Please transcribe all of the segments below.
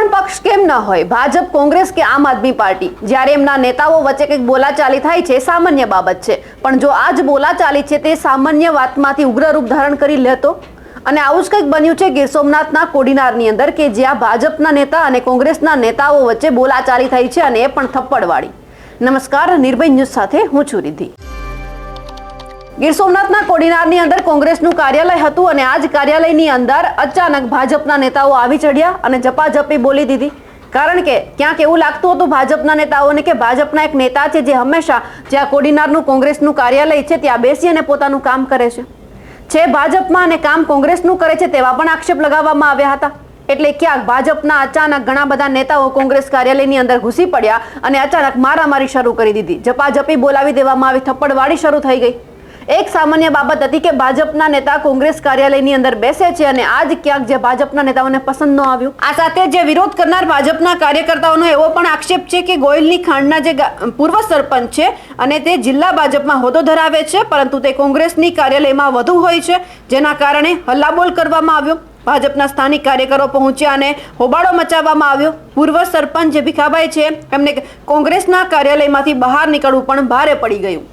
પણ પક્ષ કેમ ન હોય? ભાજપ, કોંગ્રેસ કે આમ આદમી પાર્ટી? જ્યારે એમના નેતાઓ વચ્ચે કંઈક બોલાચાલી થાય છે, સામાન્ય બાબત છે. પણ જો આ જ બોલાચાલી છે, તે સામાન્ય વાતમાંથી ઉગ્ર રૂપ ધારણ કરી લેતો? અને આવું જ કંઈક બન્યું છે ગીર સોમનાથના કોડીનારની અંદર કે જ્યાં ભાજપના નેતા અને કોંગ્રેસના નેતાઓ વચ્ચે બોલાચાલી થઈ છે અને એ પણ થપ્પડવાળી. નમસ્કાર, નિર્ભય ન્યૂઝ સાથે હું છું રિદ્ધિ. ગીર સોમનાથના કોડીનારની અંદર કોંગ્રેસનું કાર્યાલય હતું અને આ જ કાર્યાલયની અંદર અચાનક ભાજપના નેતાઓ આવી ચડ્યા અને જપાજપી બોલી દીધી. કારણ કે ક્યાંક એવું લાગતું હતું ભાજપના નેતાઓને કે ભાજપના એક નેતા છે જે હંમેશા જ્યાં કોડીનારનું કોંગ્રેસનું કાર્યાલય છે ત્યાં બેસી અને પોતાનું કામ કરે છે. છે ભાજપમાં અને કામ કોંગ્રેસનું કરે છે તેવા પણ આક્ષેપ લગાવવામાં આવ્યા હતા. એટલે ક્યાંક ભાજપના અચાનક ઘણા બધા નેતાઓ કોંગ્રેસ કાર્યાલયની અંદર ઘૂસી પડ્યા અને અચાનક મારામારી શરૂ કરી દીધી. જપાજપી બોલાવી દેવામાં આવી, થપ્પડવાળી શરૂ થઈ ગઈ. એક સામાન્ય બાબત હતી કે ભાજપના નેતા કોંગ્રેસ કાર્યાલયની અંદર બેસે છે અને આજ ક્યાંક જે ભાજપના નેતાઓને પસંદ ન આવ્યું. આ સાથે જે વિરોધ કરનાર ભાજપના કાર્યકર્તાઓનો એવો પણ આક્ષેપ છે કે ગોયલની ખાંડના જે પૂર્વ સરપંચ છે અને તે જિલ્લા ભાજપમાં હોદ્દો ધરાવે છે, પરંતુ તે કોંગ્રેસની કાર્યાલયમાં વધુ હોય છે, જેના કારણે હલ્લાબોલ કરવામાં આવ્યો. ભાજપના સ્થાનિક કાર્યકરો પહોંચ્યા અને હોબાળો મચાવવામાં આવ્યો. પૂર્વ સરપંચ જે ભીખાભાઈ છે, એમને કોંગ્રેસના કાર્યાલયમાંથી બહાર નીકળવું પણ ભારે પડી ગયું.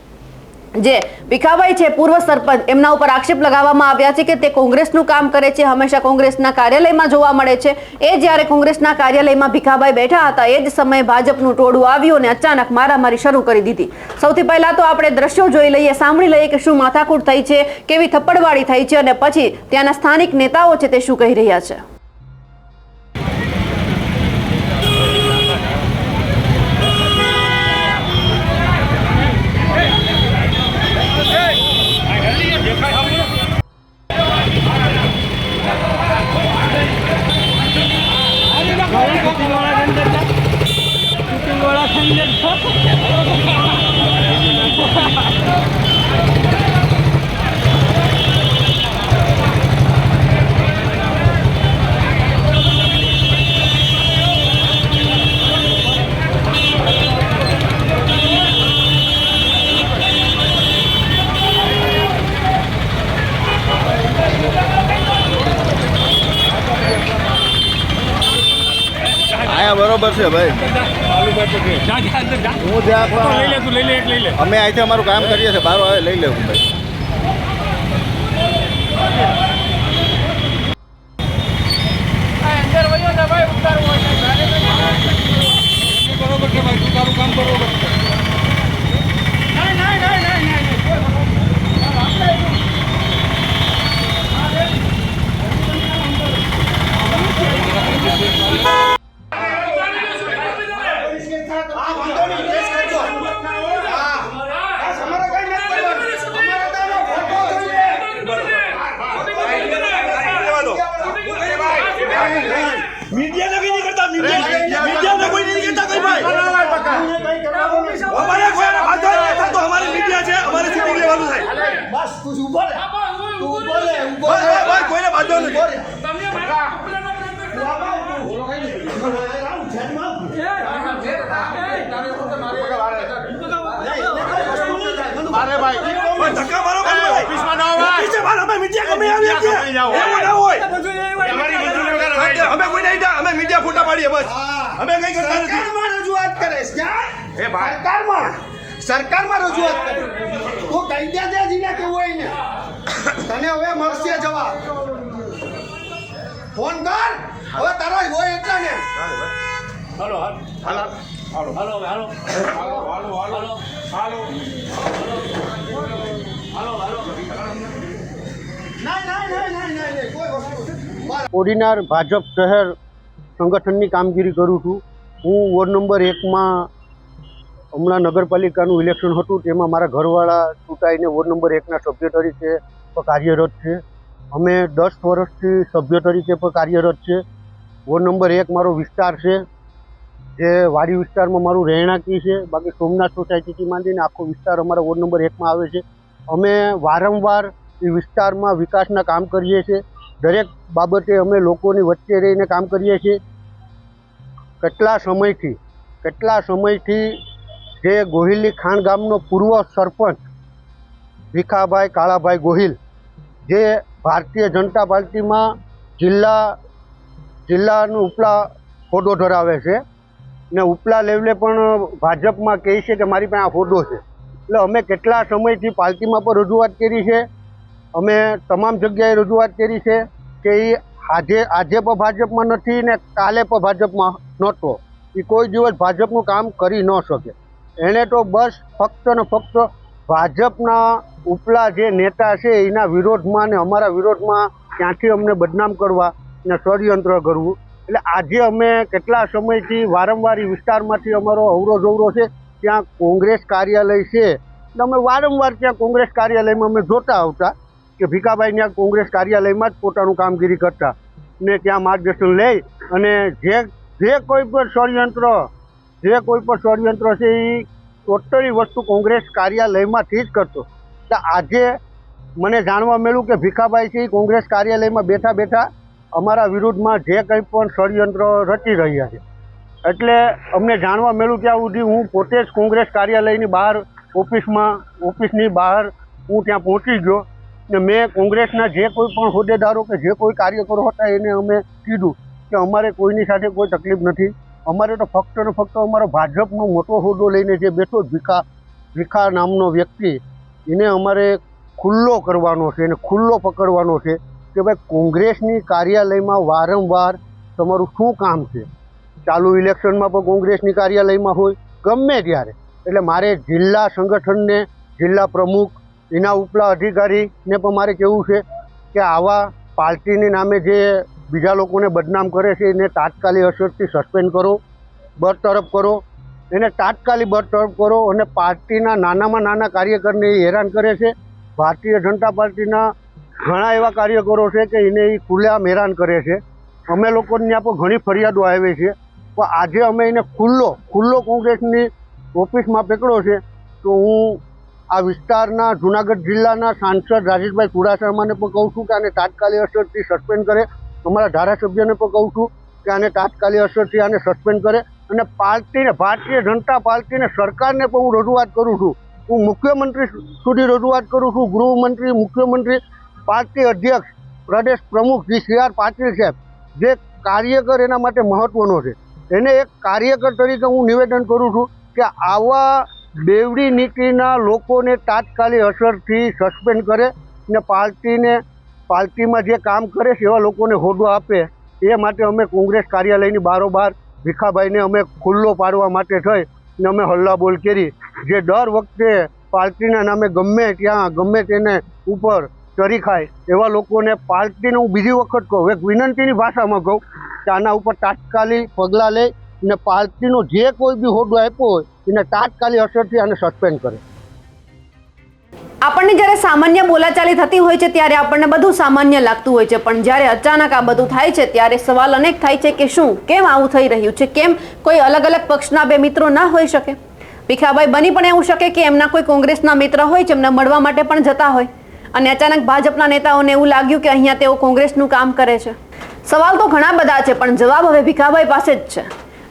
જે ભીખાભાઈ છે, પૂર્વ સરપંચ, એમના ઉપર આક્ષેપ લગાવવામાં આવ્યા છે કે તે કોંગ્રેસનું કામ કરે છે, હંમેશા કોંગ્રેસના કાર્યાલયમાં જોવા મળે છે. એ જ્યારે કોંગ્રેસના કાર્યાલયમાં ભીખાભાઈ બેઠા હતા, એ જ સમયે ભાજપનું ટોળું આવ્યું અને અચાનક મારામારી શરૂ કરી દીધી. સૌથી પહેલા તો આપણે દ્રશ્યો જોઈ લઈએ, સાંભળી લઈએ કે શું માથાકૂટ થઈ છે, કેવી થપ્પડવાળી થઈ છે અને પછી ત્યાંના સ્થાનિક નેતાઓ છે તે શું કહી રહ્યા છે. બરોબર છે ભાઈ. હું જ્યાં અમે અહીંથી અમારું કામ કરીએ છીએ બારો આવે લઈ લેવું ભાઈ બરોબર છે ભાઈ તું તારું કામ બરોબર છે મીડિયાને કઈ નહીં કરતા મીડિયા કોઈ નહીં કહેતા કોઈ ભાઈ અમારે કોઈ વાંધો નહીં થતો અમારી મીડિયા છે અમારે શૂટિંગ લેવાનું થાય બસ તું ઊભો રે તું ઊભો રે ઊભો રે બસ કોઈને વાંધો નથી રે કોઈ ધક્કા મારો કે નહીં ઓફિસમાં ના હોય. ઓફિસે મારો મીડિયા ગમે આવી છે એવું ના હોય. અમે કોઈ નહીં અમે મીડિયા ફોટા પાડીએ બસ. અમે કઈ કરતા નથી. સરકારમાં રજૂઆત કરે છે ભાઈ. સરકારમાં. સરકારમાં રજૂઆત કરે. તો કહી દે જીને કેવું હોય ને. તને હવે મળશે જવાબ. ફોન કર. હવે તારો હોય એટલા ને. ના ના ના ના ના ના, કોઈ વસ્તુ ભાજપ શહેર સંગઠનની કામગીરી કરું છું. હું વોર્ડ નંબર એકમાં હમણાં નગરપાલિકાનું ઇલેક્શન હતું, તેમાં મારા ઘરવાળા ચૂંટાઈને વોર્ડ નંબર એકના સભ્ય તરીકે પણ કાર્યરત છે. અમે દસ વર્ષથી સભ્ય તરીકે પણ કાર્યરત છે. વોર્ડ નંબર એક મારો વિસ્તાર છે, જે વાડી વિસ્તારમાં મારું રહેણાંકી છે. બાકી સોમનાથ સોસાયટીથી માંડીને આખો વિસ્તાર અમારા વોર્ડ નંબર એકમાં આવે છે. અમે વારંવાર એ વિસ્તારમાં વિકાસના કામ કરીએ છીએ. દરેક બાબતે અમે લોકોની વચ્ચે રહીને કામ કરીએ છીએ. કેટલા સમયથી કેટલા સમયથી જે ગોહિલની ખાણ ગામનો પૂર્વ સરપંચ ભીખાભાઈ કાળાભાઈ ગોહિલ, જે ભારતીય જનતા પાર્ટીમાં જિલ્લા, જિલ્લાનું ઉપલા હોદ્દો ધરાવે છે ને ઉપલા લેવલે પણ ભાજપમાં કહે છે કે મારી પાસે આ હોદ્દો છે. એટલે અમે કેટલા સમયથી પાર્ટીમાં પણ રજૂઆત કરી છે અમે તમામ જગ્યાએ રજૂઆત કરી છે કે એ આજે આજે પણ ભાજપમાં નથી ને કાલે પણ ભાજપમાં નહોતો. એ કોઈ દિવસ ભાજપનું કામ કરી ન શકે. એણે તો બસ ફક્ત ને ફક્ત ભાજપના ઉપલા જે નેતા છે એના વિરોધમાં ને અમારા વિરોધમાં ત્યાંથી અમને બદનામ કરવા ને ષડયંત્ર કરવું. એટલે આજે અમે કેટલા સમયથી વારંવાર વિસ્તારમાંથી અમારો અવરો જવરો છે, ત્યાં કોંગ્રેસ કાર્યાલય છે. અમે વારંવાર ત્યાં કોંગ્રેસ કાર્યાલયમાં અમે જોતા આવતા. કે ભીખાભાઈ ત્યાં કોંગ્રેસ કાર્યાલયમાં જ પોતાનું કામગીરી કરતા ને ત્યાં માર્ગદર્શન લઈ અને જે જે કોઈ પણ ષડયંત્ર, જે કોઈ પણ ષડયંત્ર છે એ ટોટલી વસ્તુ કોંગ્રેસ કાર્યાલયમાંથી જ કરતો. તો આજે મને જાણવા મળ્યું કે ભીખાભાઈ છે એ કોંગ્રેસ કાર્યાલયમાં બેઠા બેઠા અમારા વિરુદ્ધમાં જે કંઈ પણ ષડયંત્ર રચી રહ્યા છે. એટલે અમને જાણવા મળ્યું ત્યાં સુધી હું પોતે જ કોંગ્રેસ કાર્યાલયની બહાર ઓફિસમાં, ઓફિસની બહાર હું ત્યાં પહોંચી ગયો. ને મેં કોંગ્રેસના જે કોઈ પણ હોદ્દેદારો કે જે કોઈ કાર્યકરો હતા એને અમે કીધું કે અમારે કોઈની સાથે કોઈ તકલીફ નથી. અમારે તો ફક્ત ને ફક્ત અમારો ભાજપનો મોટો હોદ્દો લઈને જે બેઠો ભીખા ભીખા નામનો વ્યક્તિ, એને અમારે ખુલ્લો કરવાનો છે, એને ખુલ્લો પકડવાનો છે કે ભાઈ કોંગ્રેસની કાર્યાલયમાં વારંવાર તમારું શું કામ છે? ચાલુ ઇલેક્શનમાં પણ કોંગ્રેસની કાર્યાલયમાં હોય, ગમે ત્યારે. એટલે મારે જિલ્લા સંગઠનને જિલ્લા પ્રમુખ એના ઉપલા અધિકારીને પણ મારે કહેવું છે કે આવા પાર્ટીની નામે જે બીજા લોકોને બદનામ કરે છે, એને તાત્કાલિક અસરથી સસ્પેન્ડ કરો બરતરફ કરો, એને તાત્કાલિક બરતરફ કરો અને પાર્ટીના નાનામાં નાના કાર્યકરને એ હેરાન કરે છે. ભારતીય જનતા પાર્ટીના ઘણા એવા કાર્યકરો છે કે એને એ ખુલ્લેઆમ હેરાન કરે છે. અમે લોકોને ત્યાં પણ ઘણી ફરિયાદો આવી છે. પણ આજે અમે એને ખુલ્લો ખુલ્લો કોંગ્રેસની ઓફિસમાં પકડ્યો છે. તો હું આ વિસ્તારના જુનાગઢ જિલ્લાના સાંસદ રાજેશભાઈ ચુડાસમાને પણ કહું છું કે આને તાત્કાલિક અસરથી સસ્પેન્ડ કરે. અમારા ધારાસભ્યને પણ કહું છું કે આને તાત્કાલિક અસરથી આને સસ્પેન્ડ કરે અને પાર્ટીને, ભારતીય જનતા પાર્ટીને સરકારને પણ હું રજૂઆત કરું છું. હું મુખ્યમંત્રી સુધી રજૂઆત કરું છું. ગૃહમંત્રી, મુખ્યમંત્રી, પાર્ટી અધ્યક્ષ, પ્રદેશ પ્રમુખ જી સી આર પાટીલ સાહેબ, જે કાર્યકર એના માટે મહત્ત્વનો છે. એને એક કાર્યકર તરીકે હું નિવેદન કરું છું કે આવા બેવડી નીતિના લોકોને તાત્કાલિક અસરથી સસ્પેન્ડ કરે ને પાર્ટીને, પાર્ટીમાં જે કામ કરે છે એવા લોકોને હોદ્દો આપે. એ માટે અમે કોંગ્રેસ કાર્યાલયની બારોબાર ભીખાભાઈને અમે ખુલ્લો પાડવા માટે થઈ ને અમે હલ્લાબોલ કરી. જે દર વખતે પાર્ટીના નામે ગમે ત્યાં, ગમે તેને ઉપર ચરી ખાય એવા લોકોને પાર્ટીને હું બીજી વખત કહું એક વિનંતીની ભાષામાં કહું કે આના ઉપર તાત્કાલિક પગલાં લે ને પાર્ટીનો જે કોઈ બી હોદ્દો આપ્યો હોય એને તાત્કાલિક અસરથી આને સસ્પેન્ડ કરે. આપણને જ્યારે સામાન્ય બોલાચાલી થતી હોય છે, ત્યારે આપણને બધું સામાન્ય લાગતું હોય છે. પણ જ્યારે અચાનક આ બધું થાય છે, ત્યારે સવાલ અનેક થાય છે કે શું, કેમ આવું થઈ રહ્યું છે? કેમ કોઈ અલગ અલગ પક્ષના બે મિત્રો ના હોઈ શકે? ભીખાભાઈ બની પણ એવું શકે કે એમના કોઈ કોંગ્રેસના મિત્ર હોય છે, એમને મળવા માટે પણ જતા હોય. અને અચાનક ભાજપના નેતાઓને એવું લાગ્યું કે અહીંયા તેઓ કોંગ્રેસનું કામ કરે છે. સવાલ તો ઘણા બધા છે, પણ જવાબ હવે ભીખાભાઈ પાસે જ છે.